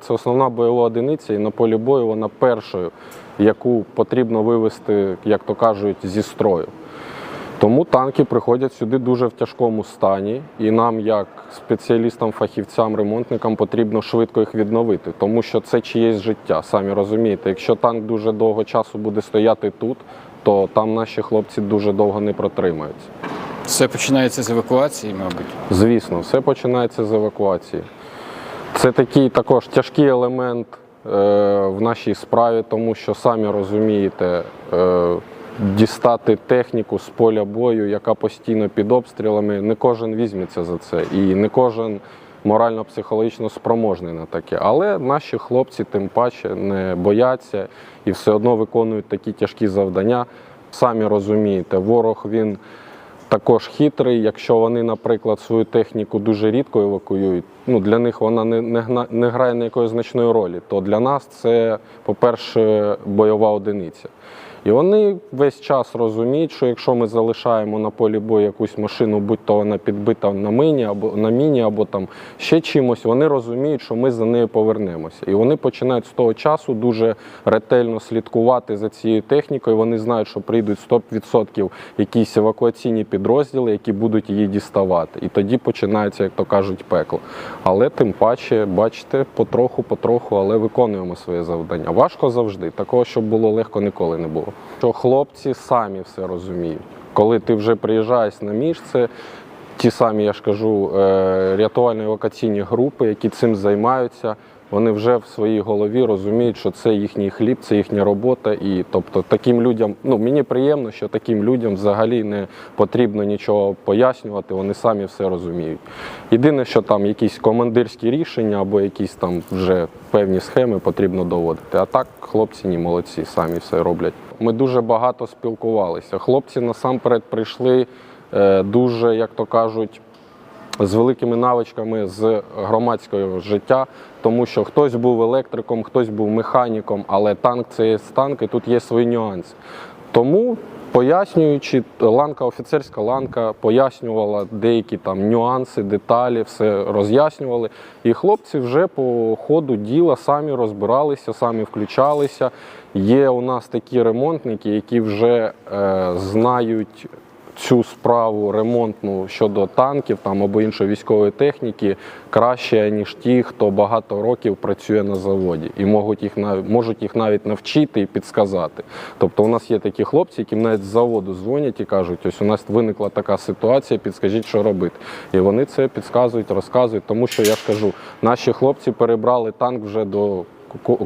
це основна бойова одиниця, і на полі бою вона першою, яку потрібно вивести, як то кажуть, зі строю. Тому танки приходять сюди дуже в тяжкому стані, і нам, як спеціалістам, фахівцям, ремонтникам, потрібно швидко їх відновити, тому що це чиєсь життя. Самі розумієте, якщо танк дуже довго часу буде стояти тут, то там наші хлопці дуже довго не протримаються. Все починається з евакуації, мабуть. Звісно, все починається з евакуації. Це такий також тяжкий елемент е, в нашій справі, тому що самі розумієте, е, дістати техніку з поля бою, яка постійно під обстрілами, не кожен візьметься за це, і не кожен морально-психологічно спроможний на таке. Але наші хлопці тим паче не бояться і все одно виконують такі тяжкі завдання. Самі розумієте, ворог він також хитрий. Якщо вони, наприклад, свою техніку дуже рідко евакуюють, ну для них вона не, не, не грає ніякої значної ролі, то для нас це, по-перше, бойова одиниця. І вони весь час розуміють, що якщо ми залишаємо на полі бою якусь машину, будь то вона підбита на міні або на міні, або там ще чимось, вони розуміють, що ми за нею повернемося. І вони починають з того часу дуже ретельно слідкувати за цією технікою. Вони знають, що прийдуть 100% якісь евакуаційні підрозділи, які будуть її діставати. І тоді починається, як то кажуть, пекло. Але тим паче, бачите, потроху, потроху, але виконуємо своє завдання. Важко завжди. Такого, щоб було легко, ніколи не було. Що хлопці самі все розуміють. Коли ти вже приїжджаєш на місце, ті самі, я ж кажу, е, рятувально-евакуаційні групи, які цим займаються, вони вже в своїй голові розуміють, що це їхній хліб, це їхня робота. І тобто таким людям, ну мені приємно, що таким людям взагалі не потрібно нічого пояснювати, вони самі все розуміють. Єдине, що там якісь командирські рішення або якісь там вже певні схеми потрібно доводити. А так хлопці ні молодці, самі все роблять. Ми дуже багато спілкувалися. Хлопці насамперед прийшли дуже, як то кажуть, з великими навичками з громадського життя, тому що хтось був електриком, хтось був механіком, але танк це є танк, і тут є свої нюанси. Тому, пояснюючи, ланка, офіцерська ланка пояснювала деякі там нюанси, деталі, все роз'яснювали. І хлопці вже по ходу діла самі розбиралися, самі включалися. Є у нас такі ремонтники, які вже е, знають цю справу ремонтну щодо танків там або іншої військової техніки краще ніж ті, хто багато років працює на заводі і можуть їх можуть їх навіть навчити і підсказати. Тобто, у нас є такі хлопці, які навіть з заводу дзвонять і кажуть: ось у нас виникла така ситуація, підскажіть, що робити. І вони це підказують, розказують, тому що я ж кажу, наші хлопці перебрали танк вже до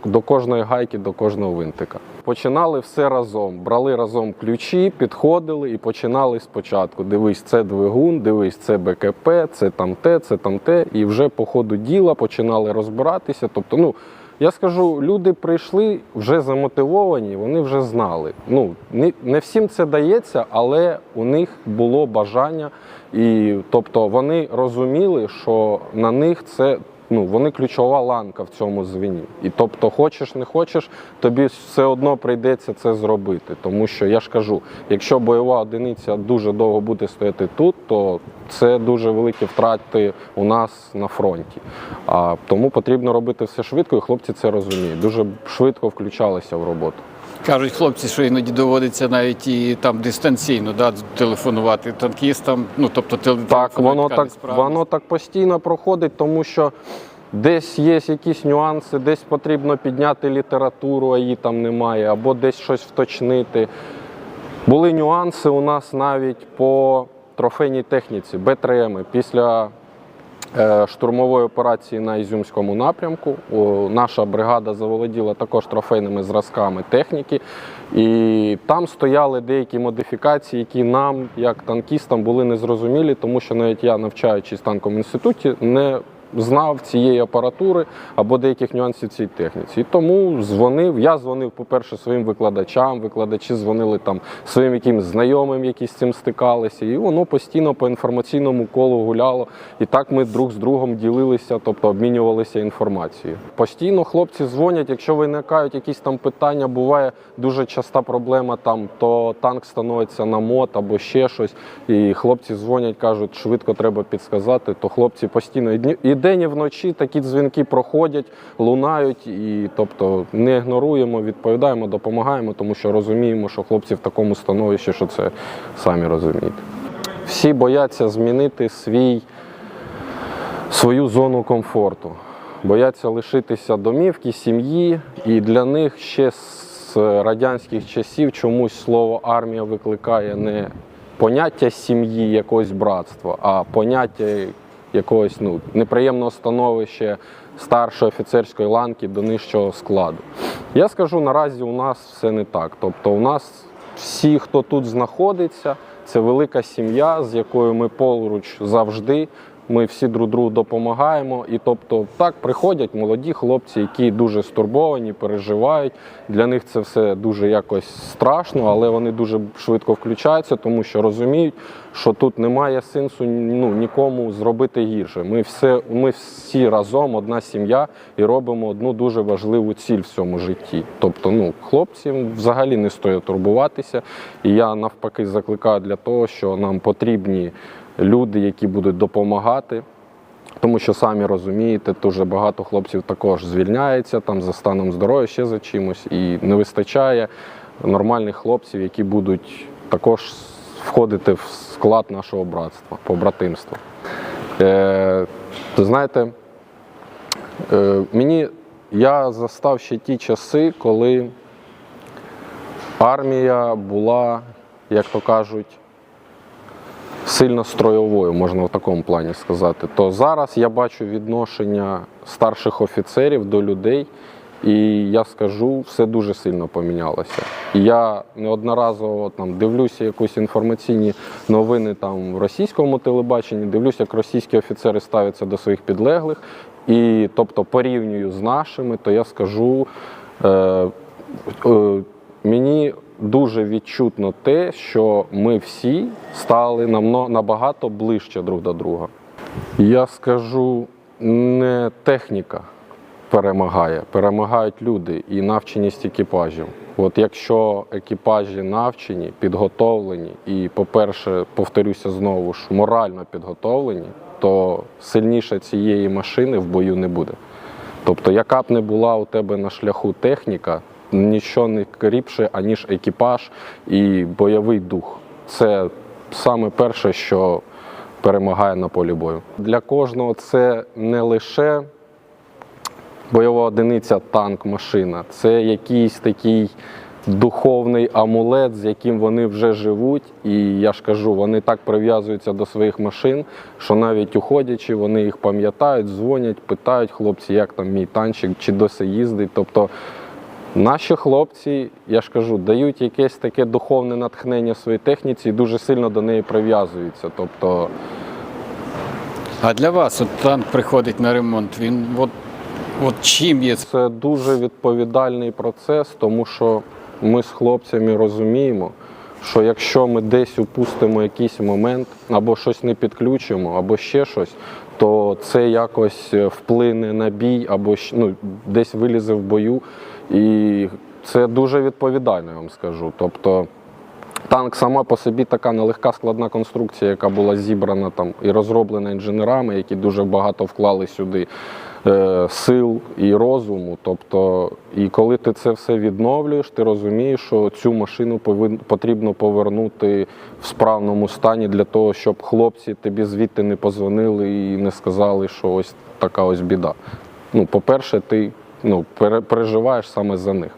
до кожної гайки, до кожного винтика. Починали все разом, брали разом ключі, підходили і починали спочатку. Дивись, це двигун, дивись, це БКП, це там те, це там те. І вже по ходу діла починали розбиратися. Тобто, ну я скажу, люди прийшли вже замотивовані, вони вже знали. Ну не, не всім це дається, але у них було бажання, і тобто вони розуміли, що на них це ну, вони ключова ланка в цьому звіні. І тобто, хочеш, не хочеш, тобі все одно прийдеться це зробити. Тому що я ж кажу, якщо бойова одиниця дуже довго буде стояти тут, то це дуже великі втрати у нас на фронті. А тому потрібно робити все швидко, і хлопці це розуміють. Дуже швидко включалися в роботу. Кажуть хлопці, що іноді доводиться навіть і там дистанційно да, телефонувати танкістам. Ну тобто Так, воно так, воно так постійно проходить, тому що десь є якісь нюанси, десь потрібно підняти літературу, а її там немає, або десь щось вточнити. Були нюанси у нас навіть по трофейній техніці, Б3М. Після штурмової операції на Ізюмському напрямку наша бригада заволоділа також трофейними зразками техніки. І там стояли деякі модифікації, які нам, як танкістам, були незрозумілі, тому що навіть я, навчаючись в танковому інституті, не знав цієї апаратури або деяких нюансів цій техніці. І тому дзвонив. Я дзвонив, по-перше, своїм викладачам, викладачі дзвонили там своїм якимсь знайомим, які з цим стикалися. І воно постійно по інформаційному колу гуляло. І так ми друг з другом ділилися, тобто обмінювалися інформацією. Постійно хлопці дзвонять, якщо виникають якісь там питання, буває дуже часта проблема, там то танк становиться на мод або ще щось. І хлопці дзвонять, кажуть, швидко треба підсказати, то хлопці постійно і вдень і вночі такі дзвінки проходять, лунають, і тобто не ігноруємо, відповідаємо, допомагаємо, тому що розуміємо, що хлопці в такому становищі, що це самі розумієте. Всі бояться змінити свій, свою зону комфорту, бояться лишитися домівки, сім'ї, і для них ще з радянських часів чомусь слово армія викликає не поняття сім'ї, якогось братства, а поняття якогось ну, неприємного становища старшої офіцерської ланки до нижчого складу. Я скажу, наразі у нас все не так. Тобто, у нас всі, хто тут знаходиться, це велика сім'я, з якою ми поруч завжди. Ми всі друг другу допомагаємо. І тобто, так приходять молоді хлопці, які дуже стурбовані, переживають. Для них це все дуже якось страшно, але вони дуже швидко включаються, тому що розуміють, що тут немає сенсу ну, нікому зробити гірше. Ми, все, ми всі разом, одна сім'я, і робимо одну дуже важливу ціль в цьому житті. Тобто, ну, хлопцям взагалі не стоїть турбуватися. І я навпаки закликаю для того, що нам потрібні люди, які будуть допомагати. Тому що самі розумієте, дуже багато хлопців також звільняється там за станом здоров'я, ще за чимось, і не вистачає нормальних хлопців, які будуть також входити в склад нашого братства, побратимства. Е, знаєте, е, мені я застав ще ті часи, коли армія була, як то кажуть, сильно стройовою, можна в такому плані сказати. То зараз я бачу відношення старших офіцерів до людей, і я скажу, все дуже сильно помінялося. Я неодноразово там дивлюся якісь інформаційні новини там в російському телебаченні, дивлюся, як російські офіцери ставляться до своїх підлеглих. І тобто порівнюю з нашими, то я скажу. Е, е, мені дуже відчутно те, що ми всі стали набагато ближче друг до друга. Я скажу, не техніка перемагає, перемагають люди і навченість екіпажів. От якщо екіпажі навчені, підготовлені і, по-перше, повторюся знову ж, морально підготовлені, то сильніше цієї машини в бою не буде. Тобто, яка б не була у тебе на шляху техніка, нічого не кріпше, аніж екіпаж і бойовий дух. Це саме перше, що перемагає на полі бою. Для кожного це не лише бойова одиниця, танк, машина, це якийсь такий духовний амулет, з яким вони вже живуть. І я ж кажу, вони так прив'язуються до своїх машин, що навіть уходячи, вони їх пам'ятають, дзвонять, питають хлопці, як там мій танчик, чи досі їздить. Тобто Наші хлопці, я ж кажу, дають якесь таке духовне натхнення своїй техніці і дуже сильно до неї прив'язуються. Тобто, А для вас от танк приходить на ремонт, він от, от чим є це дуже відповідальний процес, тому що ми з хлопцями розуміємо, що якщо ми десь упустимо якийсь момент, або щось не підключимо, або ще щось, то це якось е, вплине на бій, або ну, десь вилізе в бою. І це дуже відповідально, я вам скажу. Тобто, Танк сама по собі така нелегка складна конструкція, яка була зібрана там і розроблена інженерами, які дуже багато вклали сюди сил і розуму. Тобто, і коли ти це все відновлюєш, ти розумієш, що цю машину потрібно повернути в справному стані для того, щоб хлопці тобі звідти не позвонили і не сказали, що ось така ось біда. Ну, по-перше, ти ну, переживаєш саме за них.